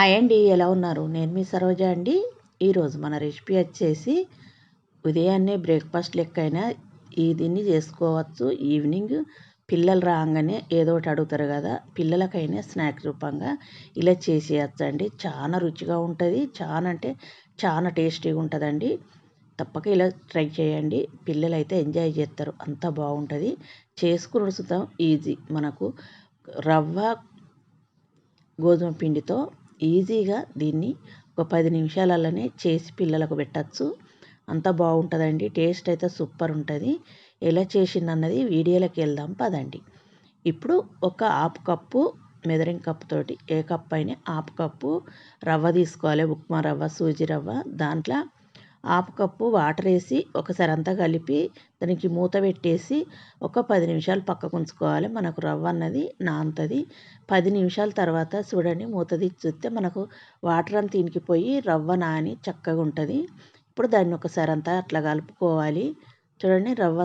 Hi అండి ఎలా ఉన్నారు? నేను మీ సరోజ అండి. ఈరోజు మన రెసిపీ వచ్చేసి ఉదయాన్నే బ్రేక్ఫాస్ట్ లెక్కైనా ఈ దీన్ని చేసుకోవచ్చు. ఈవినింగ్ పిల్లలు రాగానే ఏదో ఒకటి అడుగుతారు కదా పిల్లలకైనా స్నాక్స్ రూపంగా ఇలా చేసేయచ్చు అండి. చాలా రుచిగా ఉంటుంది. చాలా అంటే చాలా టేస్టీగా ఉంటుందండి. తప్పక ఇలా ట్రై చేయండి. పిల్లలు అయితే ఎంజాయ్ చేస్తారు. అంత బాగుంటుంది. చేసుకుని ఈజీ. మనకు రవ్వ గోధుమ పిండితో ఈజీగా దీన్ని ఒక పది నిమిషాలలోనే చేసి పిల్లలకు పెట్టచ్చు. అంత బాగుంటుందండి. టేస్ట్ అయితే సూపర్ ఉంటుంది. ఎలా చేసిందన్నది వీడియోలోకి వెళ్దాం పదండి. ఇప్పుడు ఒక హాఫ్ కప్పు మెదరింగ్ కప్పు తోటి ఏ కప్ అయినా హాఫ్ కప్పు రవ్వ తీసుకోవాలి. ఉప్మా రవ్వ సూజీ రవ్వ. దాంట్లో హాఫ్ కప్పు వాటర్ వేసి ఒకసారి అంతా కలిపి దానికి మూత పెట్టేసి ఒక పది నిమిషాలు పక్కకు ఉంచుకోవాలి. మనకు రవ్వ అన్నది నానుతుంది పది నిమిషాల తర్వాత చూడండి మూత తీసి చూస్తే మనకు వాటర్ అంతా ఇనికిపోయి రవ్వ నాని చక్కగా ఉంటుంది. ఇప్పుడు దాన్ని ఒకసారి అంతా అట్లా కలుపుకోవాలి. చూడండి రవ్వ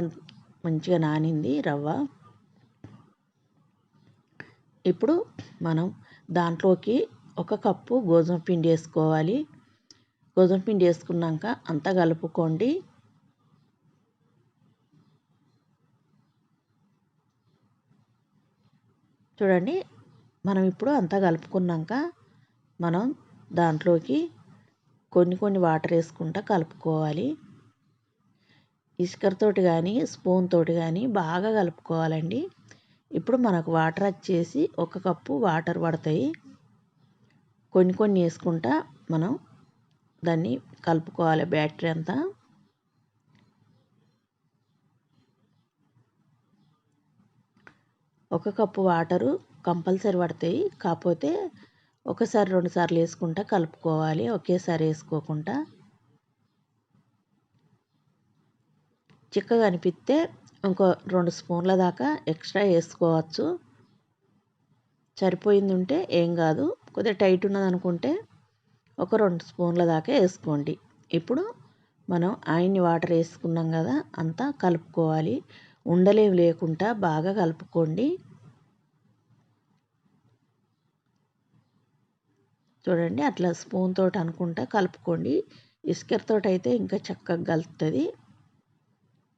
మంచిగా నానింది రవ్వ. ఇప్పుడు మనం దాంట్లోకి ఒక కప్పు గోధుమ పిండి వేసుకోవాలి. గోధుమ పిండి వేసుకున్నాక అంతా కలుపుకోండి. చూడండి మనం ఇప్పుడు అంతా కలుపుకున్నాక మనం దాంట్లోకి కొన్ని కొన్ని వాటర్ వేసుకుంటా కలుపుకోవాలి. ఇసుకతోటి కానీ స్పూన్ తోటి కానీ బాగా కలుపుకోవాలండి. ఇప్పుడు మనకు వాటర్ వచ్చేసి ఒక కప్పు వాటర్ పడతాయి. కొన్ని కొన్ని వేసుకుంటా మనం దాన్ని కలుపుకోవాలి బ్యాటరీ అంతా. ఒక కప్పు వాటరు కంపల్సరీ పడతాయి. కాకపోతే ఒకసారి రెండు సార్లు వేసుకుంటా కలుపుకోవాలి. ఒకేసారి వేసుకోకుండా. చిక్కగా అనిపిస్తే ఇంకో రెండు స్పూన్ల దాకా ఎక్స్ట్రా వేసుకోవచ్చు. సరిపోయింది ఉంటే ఏం కాదు. కొద్దిగా టైట్ ఉన్నది అనుకుంటే ఒక రెండు స్పూన్ల దాకా వేసుకోండి. ఇప్పుడు మనం ఆయన్ని వాటర్ వేసుకున్నాం కదా అంతా కలుపుకోవాలి. ఉండలేవి లేకుండా బాగా కలుపుకోండి. చూడండి అట్లా స్పూన్ తోటి అనుకుంటా కలుపుకోండి. ఇసుకతో అయితే ఇంకా చక్కగా కలుపుతుంది.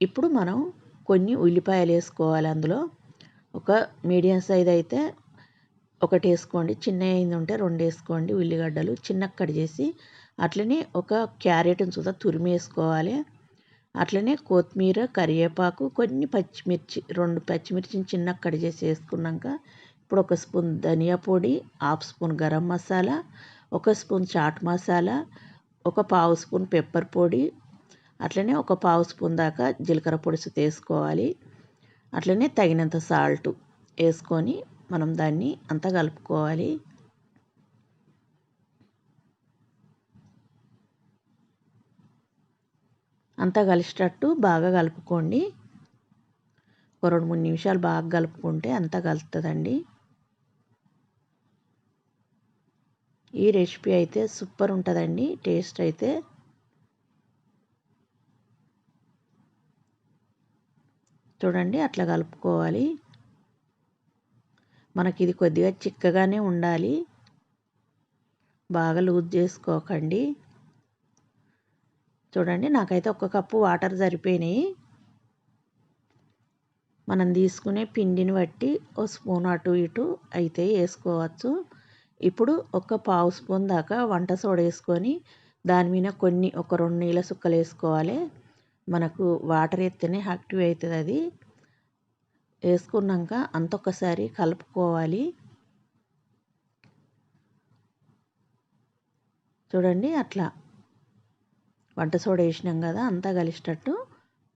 ఇప్పుడు మనం కొన్ని ఉల్లిపాయలు వేసుకోవాలి అందులో. ఒక మీడియం సైజ్ అయితే ఒకటి వేసుకోండి చిన్న అయింది ఉంటే రెండు వేసుకోండి ఉల్లిగడ్డలు చిన్న కట్ చేసి అట్లనే ఒక క్యారెట్ని చూద్దా తురిమి వేసుకోవాలి అట్లనే కొత్తిమీర కరివేపాకు కొన్ని పచ్చిమిర్చి రెండు పచ్చిమిర్చిని చిన్న కట్ చేసి వేసుకున్నాక ఇప్పుడు ఒక స్పూన్ ధనియా పొడి హాఫ్ స్పూన్ గరం మసాలా ఒక స్పూన్ చాట్ మసాలా ఒక పావు స్పూన్ పెప్పర్ పొడి అట్లనే ఒక పావు స్పూన్ దాకా జీలకర్ర పొడి వేసుకోవాలి. అట్లనే తగినంత సాల్ట్ వేసుకొని మనం దాన్ని అంతా కలుపుకోవాలి. అంతా కలిసేటట్టు బాగా కలుపుకోండి. ఒక రెండు మూడు నిమిషాలు బాగా కలుపుకుంటే అంతా కలుపుతుందండి. ఈ రెసిపీ అయితే సూపర్ ఉంటుందండి. టేస్ట్ అయితే. చూడండి అట్లా కలుపుకోవాలి. మనకి ఇది కొద్దిగా చిక్కగానే ఉండాలి. బాగా లూజ్ చేసుకోకండి. చూడండి నాకైతే ఒక కప్పు వాటర్ సరిపోయినాయి. మనం తీసుకునే పిండిని బట్టి ఓ స్పూన్ అటు ఇటు అయితే వేసుకోవచ్చు. ఇప్పుడు ఒక పావు స్పూన్ దాకా వంట సోడ వేసుకొని దాని మీద కొన్ని ఒక రెండు నీళ్ళ సుక్కలు వేసుకోవాలి. మనకు వాటర్ ఎత్తేనే యాక్టివ్ అవుతుంది అది. వేసుకున్నాక అంత ఒకసారి కలుపుకోవాలి. చూడండి అట్లా. వంట సోడా వేసినాం కదా అంతా కలిసేటట్టు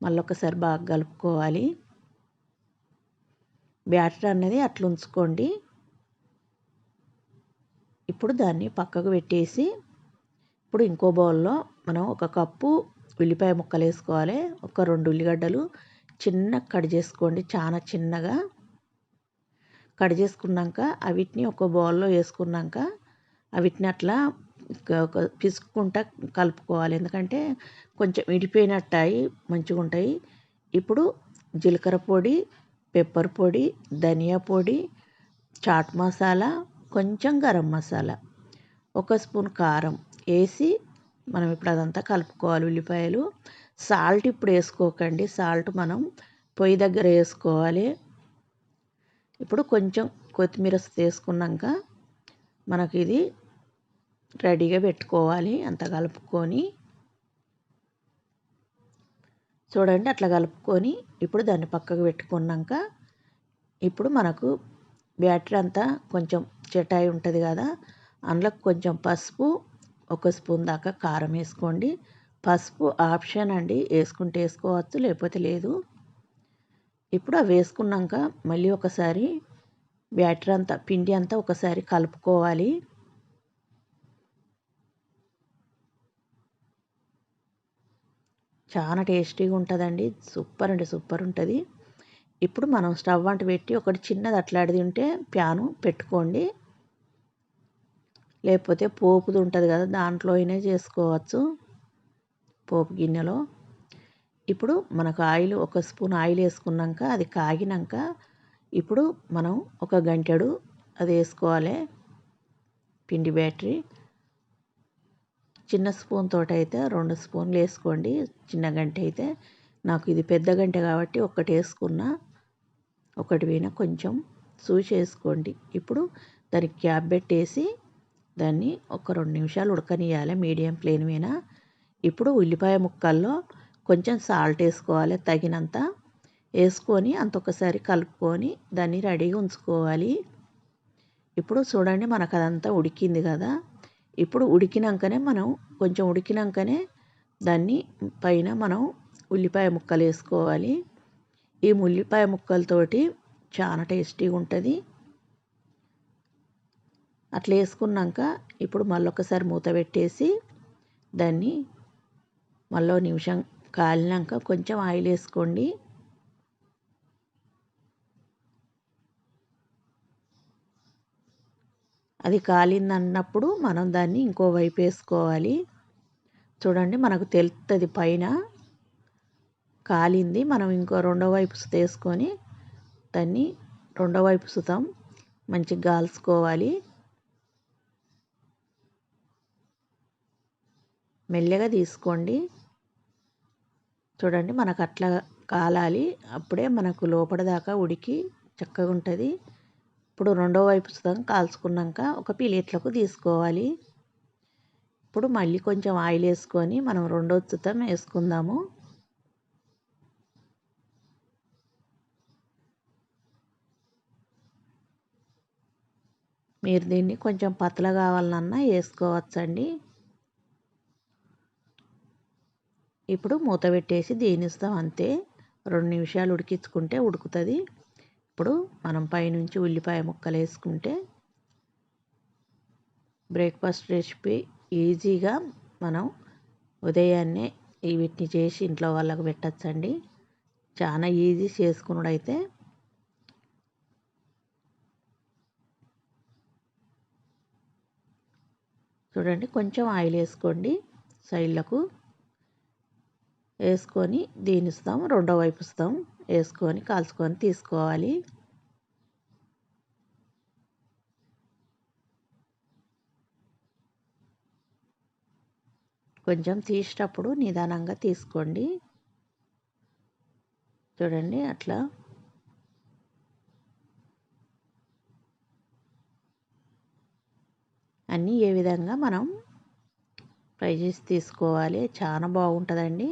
మళ్ళొకసారి బాగా కలుపుకోవాలి. బ్యాటర్ అనేది అట్లా ఉంచుకోండి. ఇప్పుడు దాన్ని పక్కకు పెట్టేసి ఇప్పుడు ఇంకో బౌల్లో మనం ఒక కప్పు ఉల్లిపాయ ముక్కలు వేసుకోవాలి. ఒక రెండు ఉల్లిగడ్డలు చిన్న కట్ చేసుకోండి. చాలా చిన్నగా కట్ చేసుకున్నాక అవిటిని ఒక బౌల్లో వేసుకున్నాక అవిటిని అట్లా ఒక పిసుకుంటా కలుపుకోవాలి. ఎందుకంటే కొంచెం విడిపోయినట్టాయి మంచిగా ఉంటాయి ఇప్పుడు జీలకర్ర పొడి పెప్పర్ పొడి ధనియా పొడి చాట్ మసాలా కొంచెం గరం మసాలా ఒక స్పూన్ కారం వేసి మనం ఇప్పుడు అదంతా కలుపుకోవాలి ఉల్లిపాయలు. సాల్ట్ ఇప్పుడు వేసుకోకండి. సాల్ట్ మనం పొయ్యి దగ్గర వేసుకోవాలి. ఇప్పుడు కొంచెం కొత్తిమీర వేసుకున్నాక మనకి ఇది రెడీగా పెట్టుకోవాలి. అంత కలుపుకొని చూడండి అట్లా కలుపుకొని ఇప్పుడు దాన్ని పక్కకు పెట్టుకున్నాక ఇప్పుడు మనకు బ్యాటరీ అంతా కొంచెం చెటాయి ఉంటుంది కదా అందులో కొంచెం పసుపు ఒక స్పూన్ దాకా కారం వేసుకోండి. పసుపు ఆప్షన్ అండి. వేసుకుంటే వేసుకోవచ్చు లేకపోతే లేదు. ఇప్పుడు అవి వేసుకున్నాక మళ్ళీ ఒకసారి బ్యాటర్ అంతా పిండి అంతా ఒకసారి కలుపుకోవాలి. చాలా టేస్టీగా ఉంటుందండి. సూపర్ అంటే సూపర్ ఉంటుంది. ఇప్పుడు మనం స్టవ్ అంట పెట్టి ఒకటి చిన్నది అట్లాడిది ఉంటే ప్యాను పెట్టుకోండి. లేకపోతే పోపుది ఉంటుంది కదా దాంట్లో అయినా చేసుకోవచ్చు. పోపు గిన్నెలో ఇప్పుడు మనకు ఆయిల్ ఒక స్పూన్ ఆయిల్ వేసుకున్నాక అది కాగినాక ఇప్పుడు మనం ఒక గంటెడు అది వేసుకోవాలి. పిండి బ్యాటరీ చిన్న స్పూన్ తోటి అయితే రెండు స్పూన్లు వేసుకోండి. చిన్న గంట అయితే నాకు ఇది పెద్ద గంట కాబట్టి ఒక్కటి వేసుకున్నా ఒకటి పోయినా కొంచెం చూసి వేసుకోండి. ఇప్పుడు దానికి క్యాప్ పెట్టేసి దాన్ని ఒక రెండు నిమిషాలు ఉడకనియాలి మీడియం ఫ్లేమ్ మీద ఇప్పుడు ఉల్లిపాయ ముక్కల్లో కొంచెం సాల్ట్ వేసుకోవాలి తగినంత వేసుకొని అంత ఒకసారి కలుపుకొని దాన్ని రెడీగా ఉంచుకోవాలి. ఇప్పుడు చూడండి మనకు అదంతా ఉడికింది కదా. ఇప్పుడు ఉడికినాకనే మనం కొంచెం ఉడికినాకనే దాన్ని పైన మనం ఉల్లిపాయ ముక్కలు వేసుకోవాలి. ఈ ఉల్లిపాయ ముక్కలతోటి చాలా టేస్టీగా ఉంటుంది. అట్లా వేసుకున్నాక ఇప్పుడు మళ్ళొకసారి మూత పెట్టేసి దాన్ని మళ్ళీ నిమిషం కాలినాక కొంచెం ఆయిల్ వేసుకోండి. అది కాలిందన్నప్పుడు మనం దాన్ని ఇంకో వైపు వేసుకోవాలి. చూడండి మనకు తెలుస్తుంది పైన. కాలింది మనం ఇంకో రెండో వైపు తీసుకొని దాన్ని రెండో వైపు సుతం. మంచిగా కాల్చుకోవాలి మెల్లగా తీసుకోండి. చూడండి మనకు అట్లా కాలాలి. అప్పుడే మనకు లోపల దాకా ఉడికి చక్కగా ఉంటుంది. ఇప్పుడు రెండో వైపు సుతం కాల్చుకున్నాక ఒక ప్లేట్లకు తీసుకోవాలి. ఇప్పుడు మళ్ళీ కొంచెం ఆయిల్ వేసుకొని మనం రెండో సుతం వేసుకుందాము. మీరు దీన్ని కొంచెం పతల కావాలన్నా వేసుకోవచ్చండి. ఇప్పుడు మూత పెట్టేసి దేనిస్తాం అంతే. రెండు నిమిషాలు ఉడికించుకుంటే ఉడుకుతుంది. ఇప్పుడు మనం పైనుంచి ఉల్లిపాయ ముక్కలు వేసుకుంటే బ్రేక్ఫాస్ట్ రెసిపీ ఈజీగా మనం ఉదయాన్నే వీటిని చేసి ఇంట్లో వాళ్ళకు పెట్టచ్చండి. చాలా ఈజీ చేసుకున్నాడైతే చూడండి కొంచెం ఆయిల్ వేసుకోండి. సైడ్లకు వేసుకొని దీని ఇస్తాం రెండో వైపు ఇస్తాం వేసుకొని కాల్చుకొని తీసుకోవాలి. కొంచెం తీసేటప్పుడు నిదానంగా తీసుకోండి. చూడండి అట్లా. అన్నీ ఏ విధంగా మనం ఫ్రై చేసి తీసుకోవాలి. చాలా బాగుంటుందండి.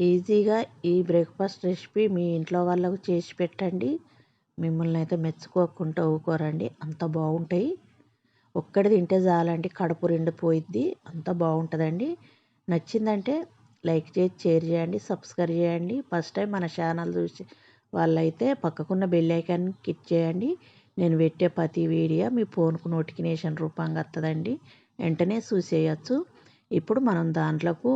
ఈజీగా ఈ బ్రేక్ఫాస్ట్ రెసిపీ మీ ఇంట్లో వాళ్ళకు చేసి పెట్టండి. మిమ్మల్ని అయితే మెచ్చుకోకుండా ఊకోరండి. అంత బాగుంటాయి. ఒక్కటి తింటే చాలండి. కడుపు పోయిద్ది అంత బాగుంటుందండి. నచ్చిందంటే లైక్ చేసి షేర్ చేయండి సబ్స్క్రైబ్ చేయండి. ఫస్ట్ టైం మన ఛానల్ చూసి వాళ్ళైతే పక్కకున్న బెల్ ఐకాన్ క్లిక్ చేయండి. నేను పెట్టే ప్రతి వీడియో మీ ఫోన్కు నోటిఫికేషన్ రూపంగా వస్తుందండి వెంటనే చూసేయచ్చు. ఇప్పుడు మనం దాంట్లోకి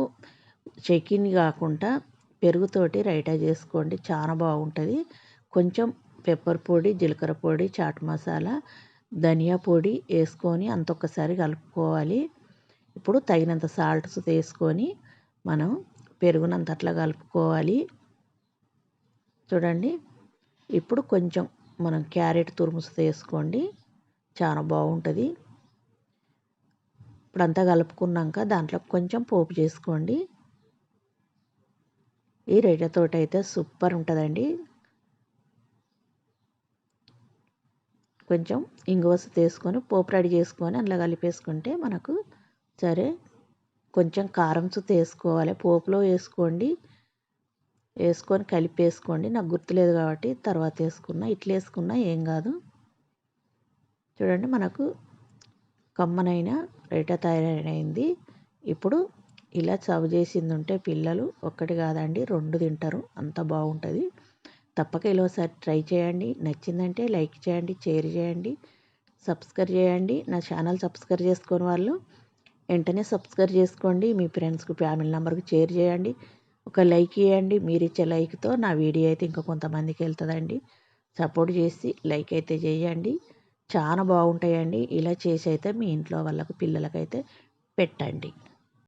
చెకిన్ కాకుండా పెరుగుతోటి రైటా చేసుకోండి. చాలా బాగుంటుంది. కొంచెం పెప్పర్ పొడి జీలకర్ర పొడి చాట్ మసాలా ధనియా పొడి వేసుకొని అంత ఒక్కసారి కలుపుకోవాలి. ఇప్పుడు తగినంత సాల్ట్స్ వేసుకొని మనం పెరుగునంత అట్లా కలుపుకోవాలి. చూడండి. ఇప్పుడు కొంచెం మనం క్యారెట్ తురుముసు వేసుకోండి. చాలా బాగుంటుంది. ఇప్పుడంతా కలుపుకున్నాక దాంట్లో కొంచెం పోపు చేసుకోండి. ఈ రేటతోటి అయితే సూపర్ ఉంటుందండి కొంచెం ఇంగువస తీసుకొని పోపు రెడీ చేసుకొని అందులో కలిపేసుకుంటే మనకు సరే కొంచెం కారం చుట్టూ వేసుకోవాలి పోపులో వేసుకోండి. వేసుకొని కలిపేసుకోండి. నాకు గుర్తులేదు కాబట్టి తర్వాత వేసుకున్నా. ఇట్లా వేసుకున్నా ఏం కాదు. చూడండి మనకు కమ్మనైన రేట తయారైంది. ఇప్పుడు ఇలా సర్వ్ చేసింది ఉంటే పిల్లలు ఒక్కటి కాదండి రెండు తింటారు. అంత బాగుంటుంది. తప్పక ఇలా ఒకసారి ట్రై చేయండి. నచ్చిందంటే లైక్ చేయండి షేర్ చేయండి సబ్స్క్రైబ్ చేయండి. నా ఛానల్ సబ్స్క్రైబ్ చేసుకుని వాళ్ళు వెంటనే సబ్స్క్రైబ్ చేసుకోండి. మీ ఫ్రెండ్స్కి ఫ్యామిలీ నెంబర్కి షేర్ చేయండి. ఒక లైక్ ఇవ్వండి. మీరు ఇచ్చే లైక్తో నా వీడియో అయితే ఇంకా కొంతమందికి వెళ్తుందండి. సపోర్ట్ చేసి లైక్ అయితే చేయండి. చాలా బాగుంటాయండి. ఇలా చేసి అయితే మీ ఇంట్లో వాళ్ళకు పిల్లలకైతే పెట్టండి.